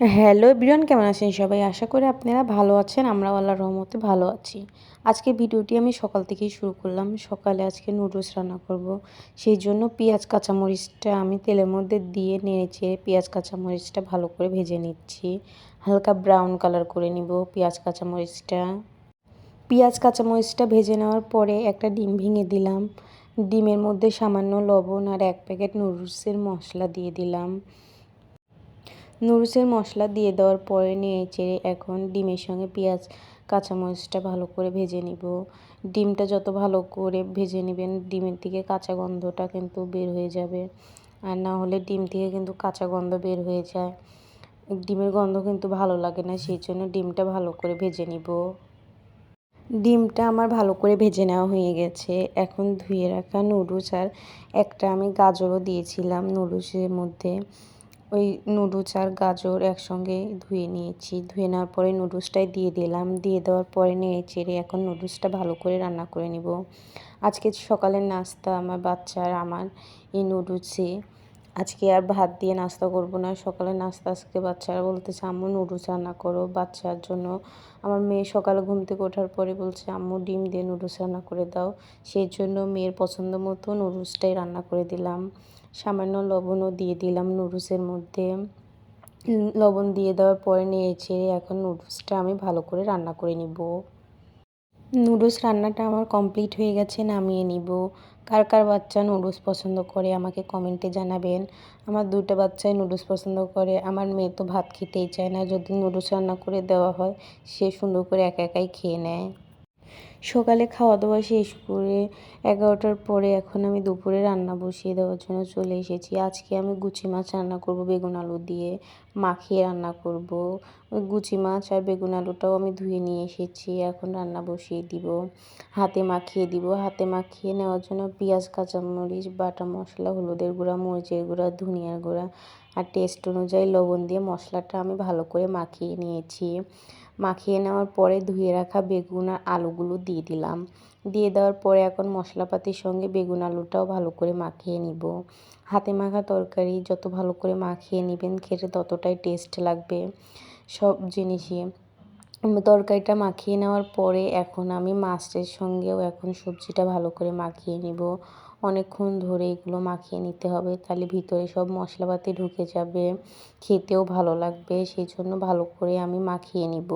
Hello বিরিয়ান কেমন আছেন সবাই? আশা করি আপনারা ভালো আছেন, আমরাও আল্লাহর রহমতে ভালো আছি। আজকে ভিডিওটি আমি সকাল থেকেই শুরু করলাম। সকালে আজকে নুডলস রান্না করব। সেই জন্য পেঁয়াজ কাঁচামরিচটা আমি তেলের মধ্যে দিয়ে নেড়েছে পেঁয়াজ কাঁচামরিচটা ভালো করে ভেজে নিচ্ছি। হালকা ব্রাউন কালার করে নিব পেঁয়াজ কাঁচামরিচটা। পেঁয়াজ কাঁচামরিচটা ভেজে নেওয়ার পরে একটা ডিম ভেঙে দিলাম। ডিমের মধ্যে সামান্য লবণ আর এক প্যাকেট নুডলসের মশলা দিয়ে দিলাম। নুডলসের মশলা দিয়ে দেওয়ার পরে নিয়ে চেড়ে এখন ডিমের সঙ্গে পেঁয়াজ কাঁচামরিচটা ভালো করে ভেজে নিব। ডিমটা যত ভালো করে ভেজে নেবেন, ডিমের থেকে কাঁচা গন্ধটা কিন্তু বের হয়ে যাবে। আর না হলে ডিম থেকে কিন্তু কাঁচা গন্ধ বের হয়ে যায়। ডিমের গন্ধ কিন্তু ভালো লাগে না, সেই জন্য ডিমটা ভালো করে ভেজে নিব। ডিমটা আমার ভালো করে ভেজে নেওয়া হয়ে গেছে। এখন ধুয়ে রাখা নুডলস আর একটা আমি গাজরও দিয়েছিলাম নুডলসের মধ্যে। ওই নুডলস আর গাজর একসঙ্গে ধুয়ে নিয়েছি। ধুয়ে নেওয়ার পরে নুডলসটাই দিয়ে দিলাম। দিয়ে দেওয়ার পরে নিয়ে চেড়ে এখন নুডলসটা ভালো করে রান্না করে নিব। আজকে সকালের নাস্তা আমার বাচ্চার আমার এই নুডলসে আজকে আর ভাত দিয়ে নাস্তা করব না। সকালে নাস্তা আজকে বাচ্চারা বলতেছে, আম্মু, নুডলস রান্না করো বাচ্চার জন্য। আমার মেয়ে সকালে ঘুম থেকে ওঠার পরে বলছে, আম্মু, ডিম দিয়ে নুডলস রান্না করে দাও। সেই জন্য মেয়ের পছন্দ মতো নুডলসটাই রান্না করে দিলাম। সামান্য লবণও দিয়ে দিলাম নুডলসের মধ্যে। লবণ দিয়ে দেওয়ার পরে নিয়েছে এখন নুডলসটা আমি ভালো করে রান্না করে নিব। নুডলস রান্নাটা আমার কমপ্লিট হয়ে গেছে, নামিয়ে নিব। কার কার বাচ্চা নুডলস পছন্দ করে আমাকে কমেন্টে জানাবেন। আমার দুটো বাচ্চাই নুডলস পছন্দ করে, আমার মেয়ে তো ভাত খেতেই চায় না। যদি নুডলস রান্না করে দেওয়া হয়, সে সুন্দর করে একা একাই খেয়ে নেয়। সকালে খাওয়া দাওয়া শেষ করে এগারোটার পরে এখন আমি দুপুরে রান্না বসিয়ে দেওয়ার জন্য চলে এসেছি। আজকে আমি গুচি মাছ রান্না করব বেগুন আলু দিয়ে। মাখিয়ে রান্না করব। ওই গুচি মাছ আর বেগুন আলুটাও আমি ধুয়ে নিয়ে এসেছি, এখন রান্না বসিয়ে দিব। হাতে মাখিয়ে দিব। হাতে মাখিয়ে নেওয়ার জন্য পেঁয়াজ, কাঁচামরিচ, বাটা মশলা, হলুদের গুঁড়া, মরিচের গুঁড়া, ধনিয়ার গুঁড়া আর টেস্ট অনুযায়ী লবণ দিয়ে মশলাটা আমি ভালো করে মাখিয়ে নিয়েছি। মাখিয়ে নেওয়ার পরে ধুয়ে রাখা বেগুন আর আলুগুলো দিয়ে দিলাম। দিয়ে দেওয়ার পরে এখন মশলাপাতির সঙ্গে বেগুন আলুটাও ভালো করে মাখিয়ে নিব। হাতে মাখা তরকারি যত ভালো করে মাখিয়ে নেবেন, খেতে ততটাই টেস্ট লাগবে সব জিনিসই। তরকারিটা মাখিয়ে নেওয়ার পরে এখন আমি মাছের সঙ্গেও এখন সবজিটা ভালো করে মাখিয়ে নিব। অনেকক্ষণ ধরে এগুলো মাখিয়ে নিতে হবে, তাহলে ভিতরে সব মশলাপাতি ঢুকে যাবে, খেতেও ভালো লাগবে, সেই জন্য ভালো করে আমি মাখিয়ে নিব।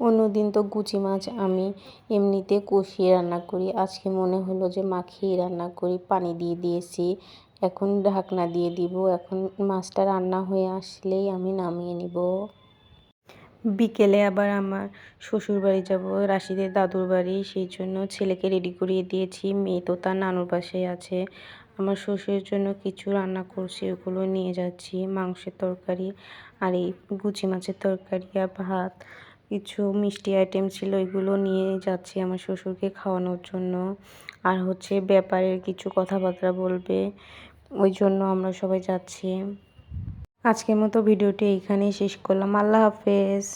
অন্যদিন তো গুচি মাছ আমি এমনিতে কষিয়ে রান্না করি। আজকে মনে হলো যে মাখিয়ে রান্না করি, পানি দিয়ে দিয়েছি, এখন ঢাকনা দিয়ে দিব, এখন মাছটা রান্না হয়ে আসলেই আমি নামিয়ে নিব। বিকেলে আবার আমার শ্বশুর বাড়ি যাব, রাশিদের দাদুর বাড়ি, সেই জন্য ছেলেকে রেডি করিয়ে দিয়েছি, মেয়ে তো তার নানুর পাশেই আছে। আমার শ্বশুরের জন্য কিছু রান্না করছি, ওগুলো নিয়ে যাচ্ছি, মাংসের তরকারি আর এই গুচি মাছের তরকারি আর ভাত। কিছু মিষ্টি আইটেম ছিল, এগুলো নিয়ে যাচ্ছি আমার শ্বশুরকে খাওয়ানোর জন্য। আর হচ্ছে ব্যাপারের কিছু কথাবার্তা বলবে, ওই জন্য আমরা সবাই যাচ্ছি। আজকের মতো ভিডিওটি এইখানেই শেষ করলাম। আল্লাহ হাফেজ।